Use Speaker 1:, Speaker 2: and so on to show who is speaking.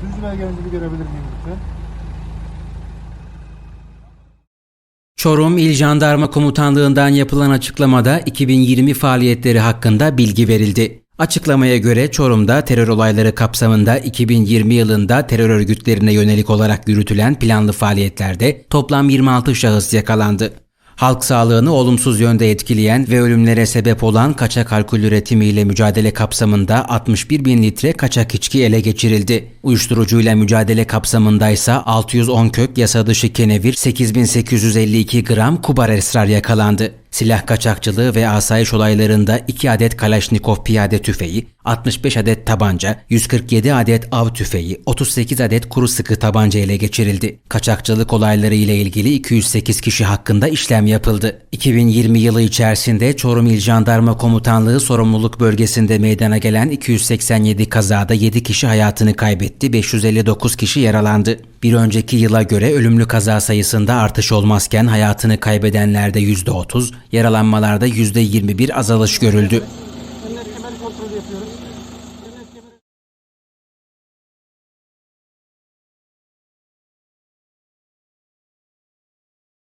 Speaker 1: Sürücü belgenizi görebilir miyim lütfen?
Speaker 2: Çorum İl Jandarma Komutanlığı'ndan yapılan açıklamada 2020 faaliyetleri hakkında bilgi verildi. Açıklamaya göre Çorum'da terör olayları kapsamında 2020 yılında terör örgütlerine yönelik olarak yürütülen planlı faaliyetlerde toplam 26 şahıs yakalandı. Halk sağlığını olumsuz yönde etkileyen ve ölümlere sebep olan kaçak alkol üretimiyle mücadele kapsamında 61 bin litre kaçak içki ele geçirildi. Uyuşturucuyla mücadele kapsamında ise 610 kök yasa dışı kenevir, 8852 gram kubar esrar yakalandı. Silah kaçakçılığı ve asayiş olaylarında 2 adet Kalaşnikov piyade tüfeği, 65 adet tabanca, 147 adet av tüfeği, 38 adet kuru sıkı tabanca ele geçirildi. Kaçakçılık olayları ile ilgili 208 kişi hakkında işlem yapıldı. 2020 yılı içerisinde Çorum İl Jandarma Komutanlığı sorumluluk bölgesinde meydana gelen 287 kazada 7 kişi hayatını kaybetti, 559 kişi yaralandı. Bir önceki yıla göre ölümlü kaza sayısında artış olmazken hayatını kaybedenlerde %30, yaralanmalarda %21 azalış görüldü.